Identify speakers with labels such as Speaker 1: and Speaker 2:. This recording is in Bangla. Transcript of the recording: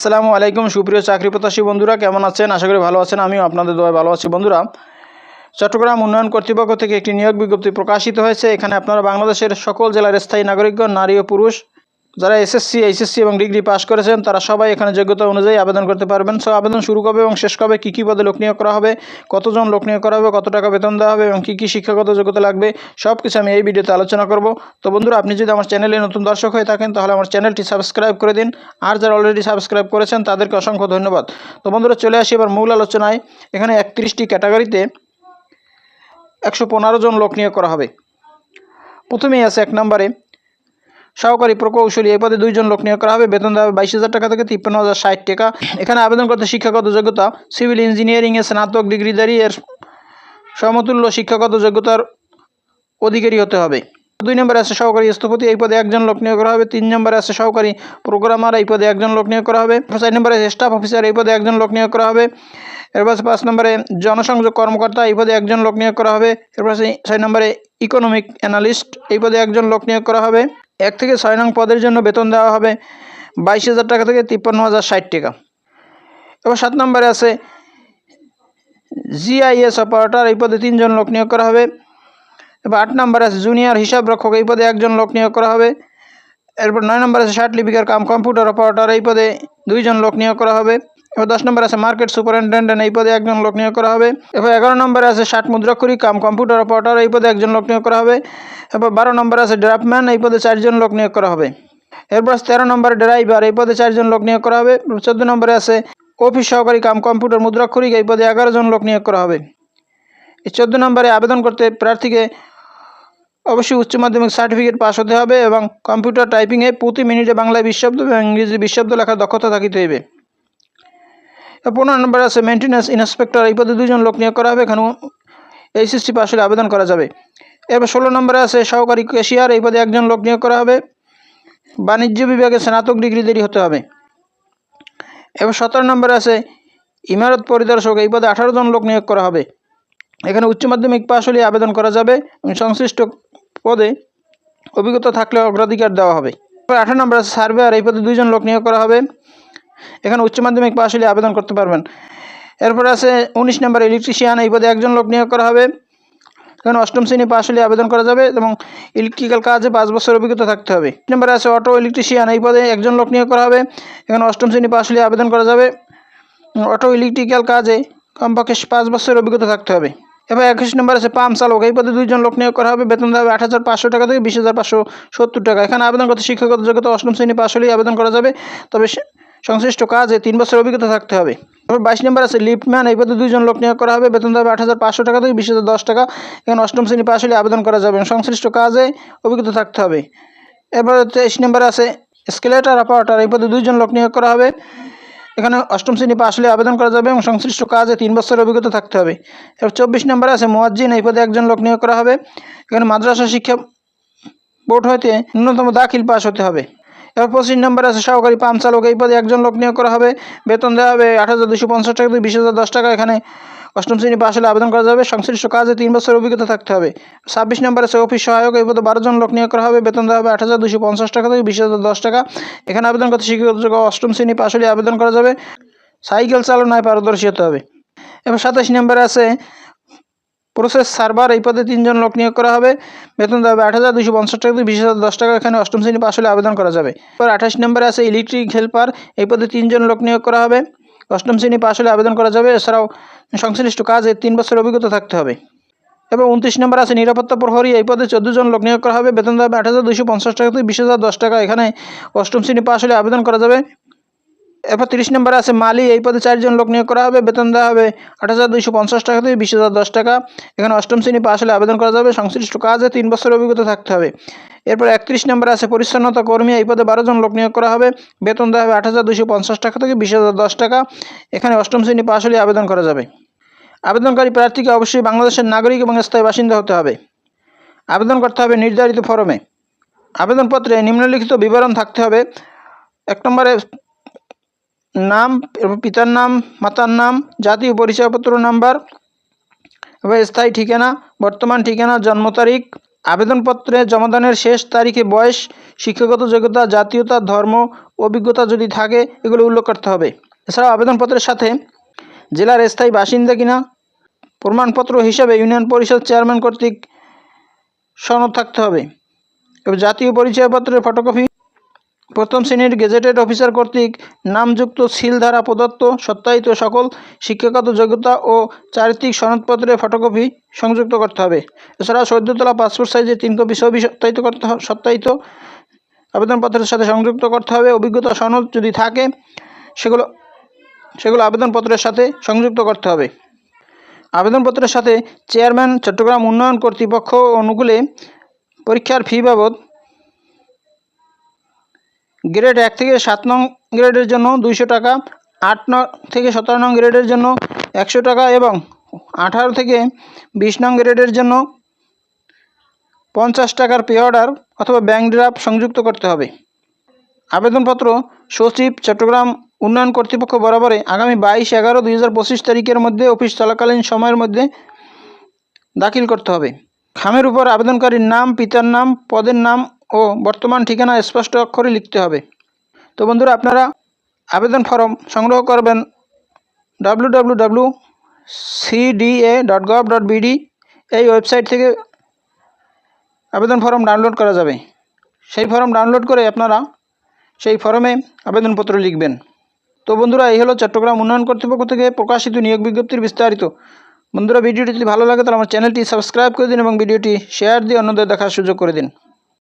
Speaker 1: আসসালামু আলাইকুম, সুপ্রিয় চাকরি প্রত্যাশী বন্ধুরা, কেমন আছেন? আশা করি ভালো আছেন, আমিও আপনাদের দোয়ায় ভালো আছি। বন্ধুরা, চট্টগ্রাম উন্নয়ন কর্তৃপক্ষ থেকে একটি নিয়োগ বিজ্ঞপ্তি প্রকাশিত হয়েছে। এখানে আপনারা বাংলাদেশের সকল জেলার স্থায়ী নাগরিকগণ, নারী ও পুরুষ যারা এসএসসি এইচএসসি এবং ডিগ্রি পাস করেছেন, তারা সবাই এখানে যোগ্যতা অনুযায়ী আবেদন করতে পারবেন। সো আবেদন শুরু কবে এবং শেষ কবে, কী কী পদে লোক নিয়োগ করা হবে, কতজন লোক নিয়োগ করা হবে, কত টাকা বেতন দেওয়া হবে এবং কী কী শিক্ষাগত যোগ্যতা লাগবে সব কিছু আমি এই ভিডিওতে আলোচনা করব। তো বন্ধুরা, আপনি যদি আমার চ্যানেলে নতুন দর্শক হয়ে থাকেন, তাহলে আমার চ্যানেলটি সাবস্ক্রাইব করে দিন। আর যারা অলরেডি সাবস্ক্রাইব করেছেন, তাদেরকে অসংখ্য ধন্যবাদ। তো বন্ধুরা, চলে আসি এবার মূল আলোচনায়। এখানে একত্রিশটি ক্যাটাগরিতে একশো পনেরো জন লোক নিয়োগ করা হবে। প্রথমেই আছে এক নম্বরে সহকারী প্রকৌশলী এই পদে দুইজন লোক নিয়োগ করা হবে। বেতন দেওয়া হবে বাইশ হাজার টাকা থেকে তিপ্পান্ন হাজার ষাট টাকা। এখানে আবেদন করতে শিক্ষাগত যোগ্যতা, সিভিল ইঞ্জিনিয়ারিংয়ে স্নাতক ডিগ্রিধারী এর সমতুল্য শিক্ষাগত যোগ্যতার অধিকারী হতে হবে। দুই নম্বরে আছে সহকারী স্থপতি, এই পদে একজন লোক নিয়োগ করা হবে। তিন নম্বরে আছে সহকারী প্রোগ্রামার, এই পদে একজন লোক নিয়োগ করা হবে। চার নম্বরে স্টাফ অফিসার, এই পদে একজন লোক নিয়োগ করা হবে। এরপর পাঁচ নম্বরে জনসংযোগ কর্মকর্তা, এই পদে একজন লোক নিয়োগ করা হবে। এরপর ছয় নম্বরে ইকোনমিক অ্যানালিস্ট, এই পদে একজন লোক নিয়োগ করা হবে। এক থেকে ছয় নং পদের জন্য বেতন দেওয়া হবে বাইশ হাজার টাকা থেকে তিপ্পান্ন হাজার ষাট টাকা। এবার সাত নম্বরে আছে, জিআইএস অপারেটর, এই পদে তিনজন লোক নিয়োগ করা হবে। এবার আট নম্বরে আছে, জুনিয়র হিসাব রক্ষক, এই পদে একজন লোক নিয়োগ করা হবে। এরপর নয় নম্বর আছে ষাট লিপিকার কাম কম্পিউটার অপারেটর, এই পদে দুইজন লোক নিয়োগ করা হবে। এবার দশ নম্বর আছে মার্কেট সুপারিনটেন্ডেন্ট, এই পদে একজন লোক নিয়োগ করা হবে। এবার এগারো নম্বরে আছে ষাট মুদ্রাক্ষরী কাম কম্পিউটার অপারেটর, এই পদে একজন লোক নিয়োগ করা হবে। এবার বারো নম্বরে আছে ড্রাফটম্যান, এই পদে চারজন লোক নিয়োগ করা হবে। এরপর তেরো নম্বরে ড্রাইভার, এই পদে চারজন লোক নিয়োগ করা হবে। চোদ্দ নম্বরে আছে অফিস সহকারী, কাম কম্পিউটার মুদ্রাক্ষরিক এই পদে এগারো জন লোক নিয়োগ করা হবে। এই চোদ্দ নম্বরে আবেদন করতে প্রার্থীকে অবশ্যই উচ্চ মাধ্যমিক সার্টিফিকেট পাস হতে হবে এবং কম্পিউটার টাইপিংয়ে প্রতি মিনিটে বাংলায় বিশ শব্দ এবং ইংরেজি বিশ শব্দ লেখার দক্ষতা থাকিতে হইবে। পনেরো নম্বর আছে মেনটেন্যান্স ইন্সপেক্টর এই পদে দুজন লোক নিয়োগ করা হবে, এখানেও এইচএসসি পাস হলে আবেদন করা যাবে। এরপর ষোলো নম্বরে আছে, সহকারী ক্যাশিয়ার এই পদে একজন লোক নিয়োগ করা হবে। বাণিজ্য বিভাগে স্নাতক ডিগ্রি দেরি হতে হবে। এবার সতেরো নম্বরে আছে, ইমারত পরিদর্শক, এই পদে আঠারো জন লোক নিয়োগ করা হবে। এখানে উচ্চ মাধ্যমিক পাশ হলে আবেদন করা যাবে সংশ্লিষ্ট পদে অভিজ্ঞতা থাকলে অগ্রাধিকার দেওয়া হবে। এবার আঠারো নম্বর আছে সার্ভেয়ার এই পদে দুইজন লোক নিয়োগ করা হবে। এখানে উচ্চ মাধ্যমিক পাশ হলে আবেদন করতে পারবেন। এরপর আছে উনিশ নম্বর ইলেকট্রিশিয়ান এই পদে একজন লোক নিয়োগ করা হবে। এখানে অষ্টম শ্রেণি পাশ হলে আবেদন করা যাবে এবং ইলেকট্রিক্যাল কাজে পাঁচ বছর অভিজ্ঞতা থাকতে হবে। নম্বরে আছে অটো ইলেকট্রিশিয়ান এই পদে একজন লোক নিয়োগ করা হবে। এখানে অষ্টম শ্রেণি পাশ হলে আবেদন করা যাবে। অটো ইলেকট্রিক্যাল কাজে কমপক্ষে পাঁচ বছর অভিজ্ঞতা থাকতে হবে। এবার একুশ নম্বর আছে পাম্প চালক এই পদে দুইজন লোক নিয়োগ করা হবে। বেতন দেওয়া হবে আট হাজার পাঁচশো টাকা থেকে বিশ হাজার পাঁচশো সত্তর টাকা। এখানে আবেদন করতে শিক্ষাগত যোগ্যতা অষ্টম শ্রেণি পাশ হলেই আবেদন করা যাবে। তবে সংশ্লিষ্ট কাজে তিন বছর অভিজ্ঞতা থাকতে হবে। এবার বাইশ নম্বর আছে, লিফটম্যান, এই পদে দুইজন লোক নিয়োগ করা হবে। বেতন হবে আট হাজার পাঁচশো টাকা থেকে বিশ হাজার দশ টাকা। এখানে অষ্টম শ্রেণি পাশ হলে আবেদন করা যাবে। সংশ্লিষ্ট কাজে অভিজ্ঞতা থাকতে হবে। এবার তেইশ নম্বর আছে, স্কেলেটার, অপারেটর, এই পদে দুইজন লোক নিয়োগ করা হবে। এখানে অষ্টম শ্রেণি পাশ হলে আবেদন করা যাবে এবং সংশ্লিষ্ট কাজে তিন বছর অভিজ্ঞতা থাকতে হবে। এবার চব্বিশ নম্বরে আছে, মোয়াজ্জিন, এই পদে একজন লোক নিয়োগ করা হবে। এখানে মাদ্রাসা শিক্ষা বোর্ড হইতে ন্যূনতম দাখিল পাশ হতে হবে। এবার পঁচিশ নম্বরে আছে, সহকারী পাম্প চালক, এই পদে একজন লোক নিয়োগ করা হবে। বেতন দেওয়া হবে আট হাজার দুশো পঞ্চাশ টাকা থেকে বিশ হাজার দশ টাকা। এখানে অষ্টম শ্রেণি পাশ হলে আবেদন করা যাবে। সংশ্লিষ্ট কাজে তিন বছর অভিজ্ঞতা থাকতে হবে। ছাব্বিশ নম্বরে আছে, অফিস সহায়ক, এই পদে বারো জন লোক নিয়োগ করা হবে। বেতন দেওয়া হবে আট হাজার দুশো পঞ্চাশ টাকা থেকে বিশ হাজার দশ টাকা। এখানে আবেদন করতে শিক্ষাগত যোগ্য অষ্টম শ্রেণি পাশ হলে আবেদন করা যাবে। সাইকেল চালনায় পারদর্শী হতে হবে। এবার সাতাশ নম্বরে আছে প্রসেস সার্ভার, এই পদে তিনজন লোক নিয়োগ করা হবে। বেতন দেওয়া আট হাজার দুশো পঞ্চাশ টাকা। থেকে বিশ হাজার দশ টাকা এখানে অষ্টম শ্রেণি পাশ হলে আবেদন করা যাবে। এবার আঠাশ নম্বরে আছে ইলেকট্রিক হেল্পার। এই পদে তিনজন লোক নিয়োগ করা হবে। অষ্টম শ্রেণি পাশ হলে আবেদন করা যাবে। এছাড়াও সংশ্লিষ্ট কাজে তিন বছর অভিজ্ঞতা থাকতে হবে। এবং উনত্রিশ নম্বর আছে নিরাপত্তা প্রহরী। এই পদে চোদ্দ জন লোক নিয়োগ করা হবে। বেতন দেওয়া আট হাজার দুশো পঞ্চাশ টাকা থেকে বিশ হাজার দশ টাকা। এখানে অষ্টম শ্রেণি পাশ হলে আবেদন করা যাবে। এরপর তিরিশ নম্বরে আছে মালি, এই পদে চারজন লোক নিয়োগ করা হবে, বেতন দেওয়া হবে আট হাজার দুইশো পঞ্চাশ টাকা থেকে বিশ হাজার দশ টাকা। এখানে অষ্টম শ্রেণি পাশ হলে আবেদন করা যাবে, সংশ্লিষ্ট কাজে তিন বছর অভিজ্ঞতা থাকতে হবে। এরপর একত্রিশ নম্বরে আছে পরিচ্ছন্নতা কর্মী, এই পদে বারো জন লোক নিয়োগ করা হবে, বেতন দেওয়া হবে আট হাজার দুইশো পঞ্চাশ টাকা থেকে বিশ হাজার দশ টাকা। এখানে অষ্টম শ্রেণি পাশ হলে আবেদন করা যাবে। আবেদনকারী প্রার্থীকে অবশ্যই বাংলাদেশের নাগরিক এবং স্থায়ী বাসিন্দা হতে হবে। আবেদন করতে হবে নির্ধারিত ফরমে। আবেদনপত্রে নিম্নলিখিত বিবরণ থাকতে হবে। এক নম্বরে নাম এবং পিতার নাম, মাতার নাম, জাতীয় পরিচয়পত্র নাম্বার এবার স্থায়ী ঠিকানা, বর্তমান ঠিকানা, জন্ম তারিখ, আবেদনপত্রে জমাদানের শেষ তারিখে বয়স, শিক্ষাগত যোগ্যতা, জাতীয়তা, ধর্ম, অভিজ্ঞতা যদি থাকে, এগুলো উল্লেখ করতে হবে। এছাড়াও আবেদনপত্রের সাথে জেলার স্থায়ী বাসিন্দা কিনা, প্রমাণপত্র হিসাবে ইউনিয়ন পরিষদ চেয়ারম্যান কর্তৃক সনদ থাকতে হবে। এবং জাতীয় পরিচয়পত্রের ফটোকপি প্রথম শ্রেণির গেজেটেড অফিসার কর্তৃক নামযুক্ত সিল দ্বারা প্রদত্ত সত্যায়িত সকল শিক্ষাগত যোগ্যতা ও চারিত্রিক সনদপত্রের ফটোকপি সংযুক্ত করতে হবে। এছাড়া সদ্যতলা পাসপোর্ট সাইজের তিন কপি ছবি সত্যায়িত করতে সত্যায়িত আবেদনপত্রের সাথে সংযুক্ত করতে হবে। অভিজ্ঞতা সনদ যদি থাকে, সেগুলো সেগুলো আবেদনপত্রের সাথে সংযুক্ত করতে হবে। আবেদনপত্রের সাথে চেয়ারম্যান চট্টগ্রাম উন্নয়ন কর্তৃপক্ষ অনুকূলে পরীক্ষার ফি বাবদ গ্রেড এক থেকে সাত নং গ্রেডের জন্য দুইশো টাকা, আট ন থেকে সতেরো নং গ্রেডের জন্য একশো টাকা এবং আঠারো থেকে বিশ নং গ্রেডের জন্য পঞ্চাশ টাকার পে অর্ডার অথবা ব্যাঙ্ক ড্রাফট সংযুক্ত করতে হবে। আবেদনপত্র সচিব চট্টগ্রাম উন্নয়ন কর্তৃপক্ষ বরাবরে আগামী বাইশ এগারো দুই হাজার পঁচিশ তারিখের মধ্যে অফিস চলাকালীন সময়ের মধ্যে দাখিল করতে হবে। খামের উপর আবেদনকারীর নাম, পিতার নাম, পদের নাম ও বর্তমান ঠিকানা স্পষ্ট অক্ষরে লিখতে হবে। তো বন্ধুরা, আপনারা আবেদন ফর্ম সংগ্রহ করবেন W W W CDA dot gov dot BD এই ওয়েবসাইট থেকে আবেদন ফর্ম ডাউনলোড করা যাবে। সেই ফর্ম ডাউনলোড করে আপনারা সেই ফর্মে আবেদনপত্র লিখবেন। তো বন্ধুরা, এই হলো চট্টগ্রাম উন্নয়ন কর্তৃপক্ষ থেকে প্রকাশিত নিয়োগ বিজ্ঞপ্তির বিস্তারিত। বন্ধুরা, ভিডিওটি যদি ভালো লাগে, তাহলে আমার চ্যানেলটি সাবস্ক্রাইব করে দিন এবং ভিডিওটি শেয়ার দিয়ে অন্যদের দেখার সুযোগ করে দিন।